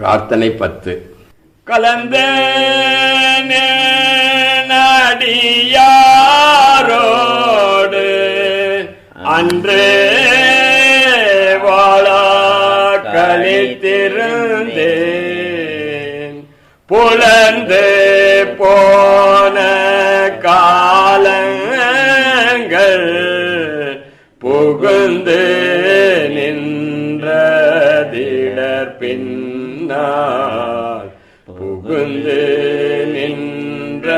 பிரார்த்தனை பத்து. கலந்த நடியாரோடு அன்று வாழா கழித்திருந்தேன் புலந்து போன காலங்கள் புகுந்து நின்றதிடர் பின்னால் புகுந்து நின்றதிடர்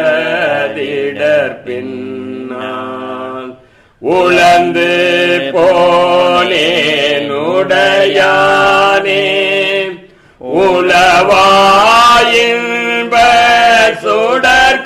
பின்னால். உழந்து போலேனுடையானே உளவாயின்ப சுடர்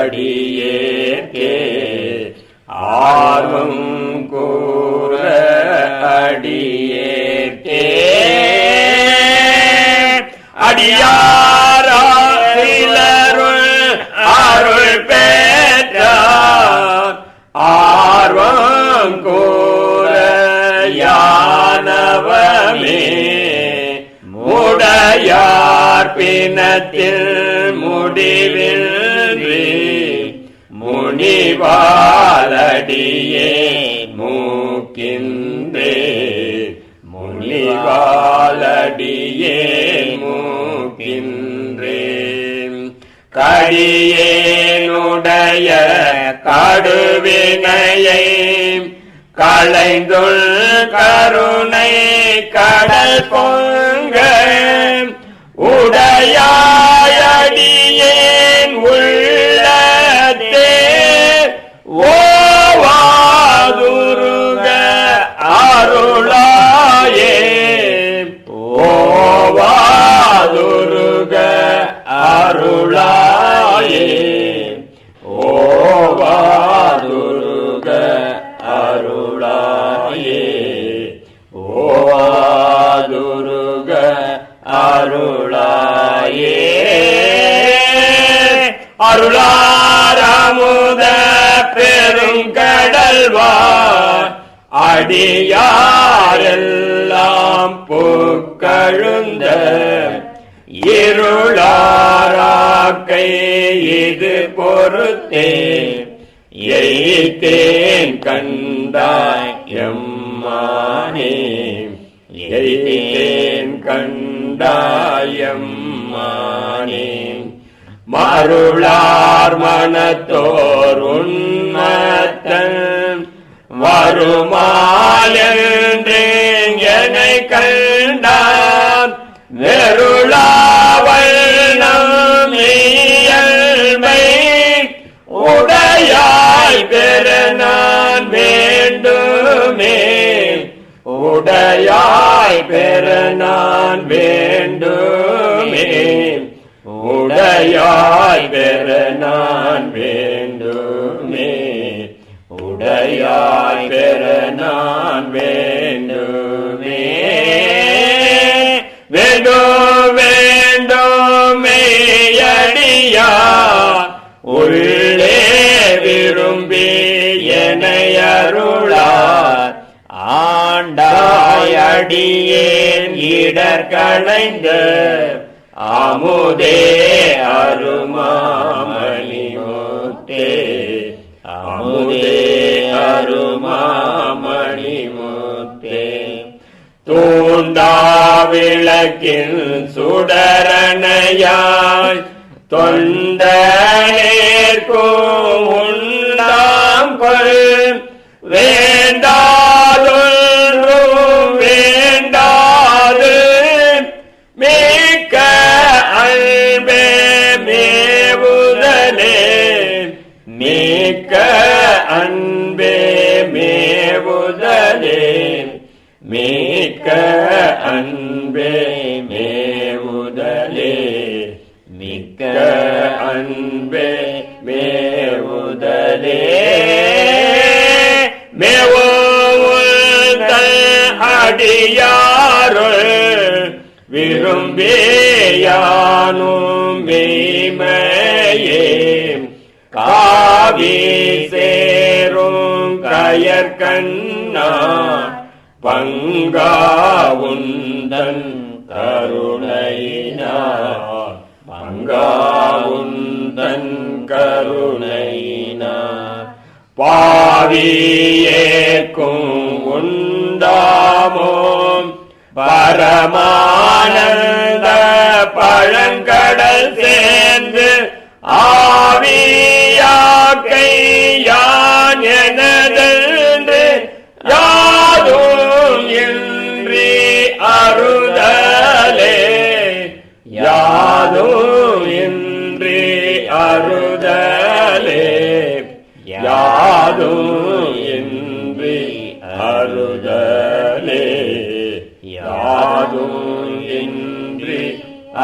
அடியேற்கே. ஆர்வம் கூற அடியேற்கே. அடியாரிலருள் அருள் பெற்றார். ஆர்வம் கூற யானவமே முடையார் பிணத்தில் முடிவில் முனிவாலடியே மூக்கின்றே. முனிவாலடியே மூக்கின்றேன் கடியேனுடைய கடுவினையை களைந்துள் கருணை கடல் பொங்க. உடையாயடியேன் உள்ளத்தே வந்த இருளாராக்கை இது பொறுத்தே. எய்தேன் கண்டாய் எம்மானே. எய்தேன் கண்டாயம்மானே மருளார் மனத்தோர் உண்மத்தன் வருமாலென்றேன். என்னை கண்டாய் பெற நான் வேண்டுமே. உடையாய் பெற நான் வேண்டுமே. உடையாய் பெற நான் வேண்டுமே. உடையாய் பெற நான் வேண்டுமே. வேண்டும் வேண்டுமே அடியா அடியேன் இடர் களைந்து அமுதே அருமாமணி முத்தே அமுதே அருமாமணி முத்தே தூண்டா விளக்கில் சுடரணையாய் தொண்டேற்கும் உண்டாம் கொள். மிக்க அன்பே மேவுதலே. மிக்க அன்பே மேவுதலே. மேவுதல் அடியாருள் விரும்பியானும் மெய்மையே காவி சேரும் கயற்கண்ணா பங்காவுந்தன் கருணையினார். பங்காவுந்தன் கருணையினார். பாவியேக்கும் உண்டாமோம். பரமானந்த பழங்கடல் சேர்ந்து ஆவி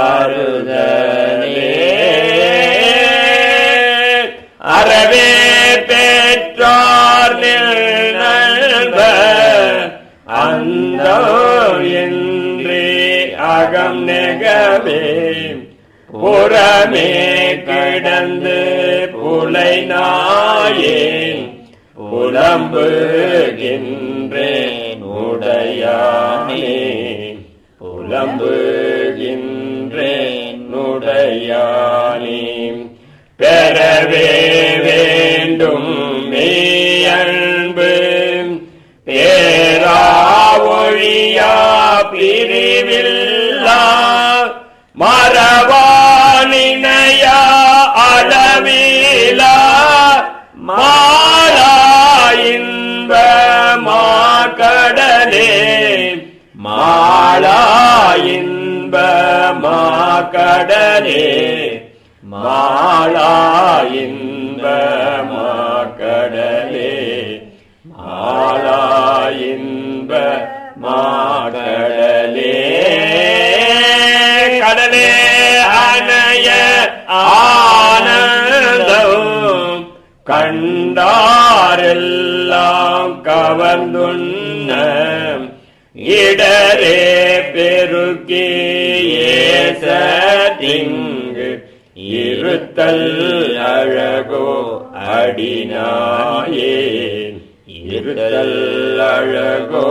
அருதலே அறவே பெற்றார் நல்வ அந்த இன்றி அகம் நெகவே. புறமே கிடந்து புலை நாயேன் புலம்புகின்றேன் உடையானே. புலம்பு பெறவே வேண்டும். மாக்கடலே மாலா இன்ப மாக்கடலே மாலா இன்ப மாடலே கடலே அணைய ஆனந்தம் கண்டாரெல்லாம் கவர்ந்துண்ண இடரே பெருக்கி ஏசத்திங்கு இருத்தல் அழகோ அடினாயேன். இருத்தல் அழகோ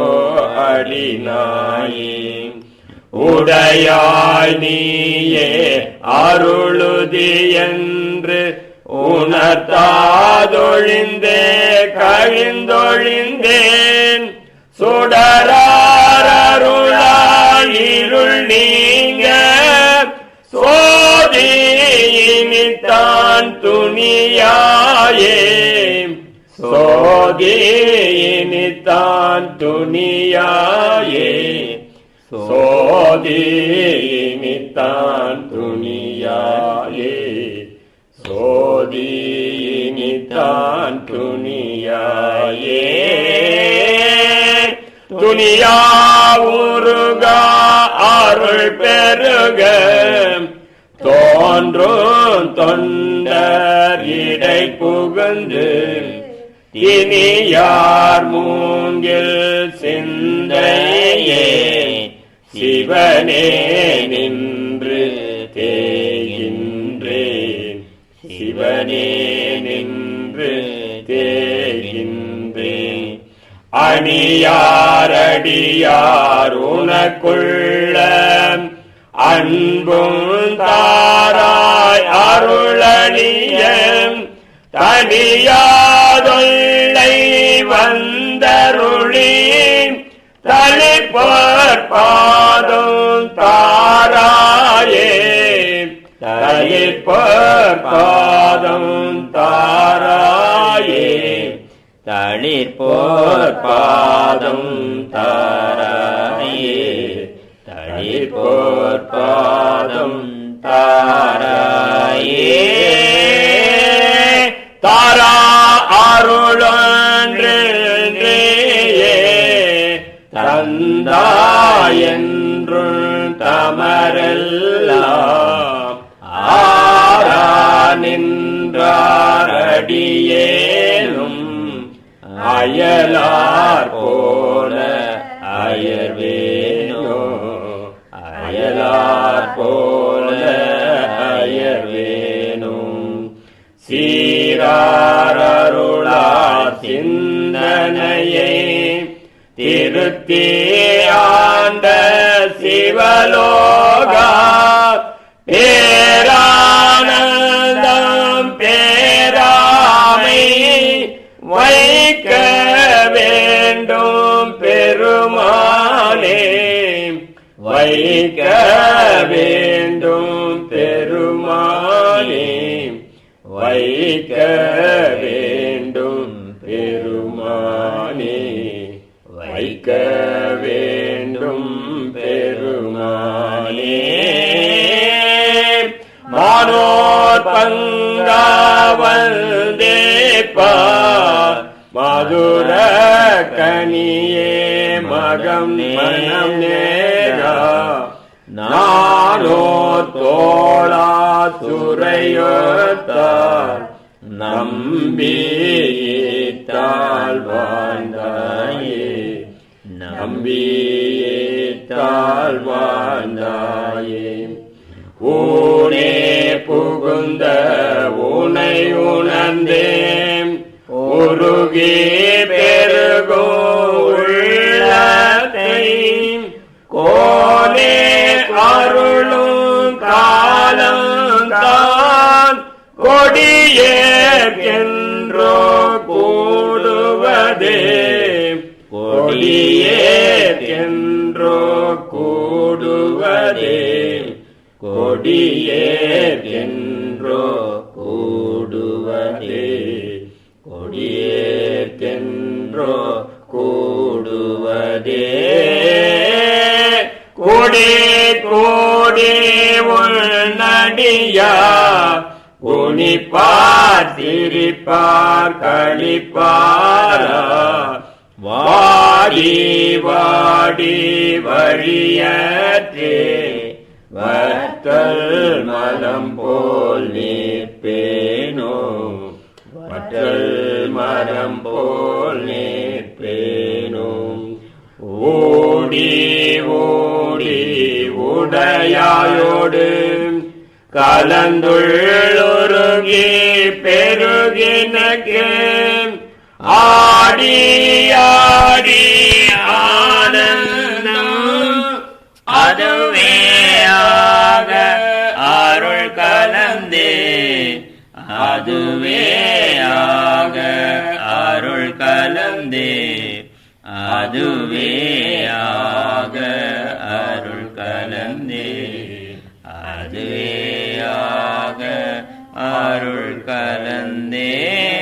அடினாயேன். உடையாய் நீயே அருளுதி என்று உணர்த்தாதொழிந்தே கழிந்தொழிந்தேன். சுடராருளாய் இருள் நீங்க தான் துணியாயே. சோதியினி தான் துணியாயே. சோதியினி தான் துணியாயே. சோதியினி தான் துணியாயே. துணியா உருகா அருள் பெருக. தோன்றும் தொண்டர் இடை புகுந்து இனியார் மூங்கில் சிந்தையே சிவனே நின்று தேகின்றேன். சிவனே நின்று தேகின்றேன். அணியாரடியார் உனக்குள்ள அன்பும் தாராய் அருளணியம் தனியாதொல்லை வந்தருளி தளிப்பர் பாதம் தாராயே. தளிப்பர் பாதம் தாராயே. தளிர்போர் பாதம் தாராயே தளிர்போர் தாராயே. தாரா அருளன்றே தந்தாயென்று தமரெல்லாம் ஆரா நின்றாரடியேனும். அயலார் போல அயல் அயலார் போல அயர்வேனும். சீராரருளார் சிந்தனையை திருத்தே ஆண்ட சிவலோ வைக்க வேண்டும் பெருமானே. மானோர் பங்கா மதுர கனியே மகம் மனம் நேரா. நானோ தோழா துறையோத்தார் நம்பி வாழ்ந்தாயே நம்பியிட்டால் வாழ்ந்தாயே ஊனே புகுந்த உனை உணர்ந்தேன். உருகி பெருகோ உள்ளத்தை கோனே அருளும் காலம் தான். கொடியேற்கென்றோ கூடுவதே. கொடியே கொடியேற்கென்றோ கூடுவதே. கொடியேற்கென்றோ கூடுவதே. கொடி கோடி உள்நடியா குனிப்பார் சிரிப்பார் கழிப்பாரா வாடி வாடி வழியற்றே வற்றல் மலம் போல் நிற்பேனோ வற்றல் மரம் போல் நிற்பேனோ ஓடி ஓடி உடையாயோடு கலந்துள்ளொருகி பெருகினக்கு. ஆடி அதுவே ஆக அருள் கலந்தே. அதுவே ஆக அருள் கலந்தே. அதுவே ஆக அருள் கலந்தே.